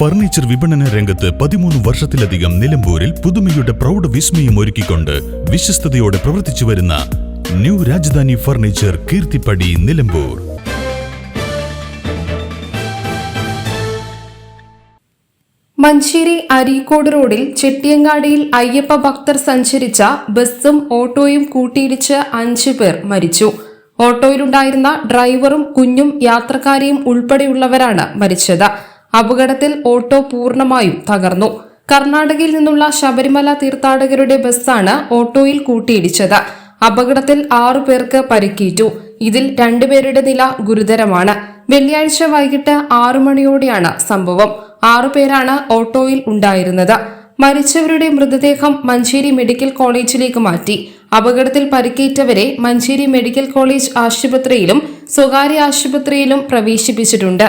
Furniture വിപണന രംഗത്ത് പതിമൂന്ന് വർഷത്തിലധികം നിലമ്പൂരിൽ പുതുമയുടെ പ്രൗഢ വിസ്മയം ഒരുക്കിക്കൊണ്ട് വിശ്വസ്തയോടെ പ്രവർത്തിച്ചു വരുന്ന ന്യൂ രാജധാനി ഫർണിച്ചർ കീർത്തിപ്പടി നിലമ്പൂർ. മഞ്ചേരി അരീക്കോട് റോഡിൽ ചെട്ടിയങ്ങാടിയിൽ അയ്യപ്പ ഭക്തർ സഞ്ചരിച്ച ബസ്സും ഓട്ടോയും കൂട്ടിയിടിച്ച് അഞ്ചു പേർ മരിച്ചു. ഓട്ടോയിലുണ്ടായിരുന്ന ഡ്രൈവറും കുഞ്ഞും യാത്രക്കാരെയും ഉൾപ്പെടെയുള്ളവരാണ് മരിച്ചത്. അപകടത്തിൽ ഓട്ടോ പൂർണമായും തകർന്നു. കർണാടകയിൽ നിന്നുള്ള ശബരിമല തീർത്ഥാടകരുടെ ബസ്സാണ് ഓട്ടോയിൽ കൂട്ടിയിടിച്ചത്. അപകടത്തിൽ ആറു പേർക്ക് പരിക്കേറ്റു. ഇതിൽ രണ്ടുപേരുടെ നില ഗുരുതരമാണ്. വെള്ളിയാഴ്ച വൈകിട്ട് ആറു മണിയോടെയാണ് സംഭവം. ആറുപേരാണ് ഓട്ടോയിൽ ഉണ്ടായിരുന്നത്. മരിച്ചവരുടെ മൃതദേഹം മഞ്ചേരി മെഡിക്കൽ കോളേജിലേക്ക് മാറ്റി. അപകടത്തിൽ പരിക്കേറ്റവരെ മഞ്ചേരി മെഡിക്കൽ കോളേജ് ആശുപത്രിയിലും സ്വകാര്യ ആശുപത്രിയിലും പ്രവേശിപ്പിച്ചിട്ടുണ്ട്.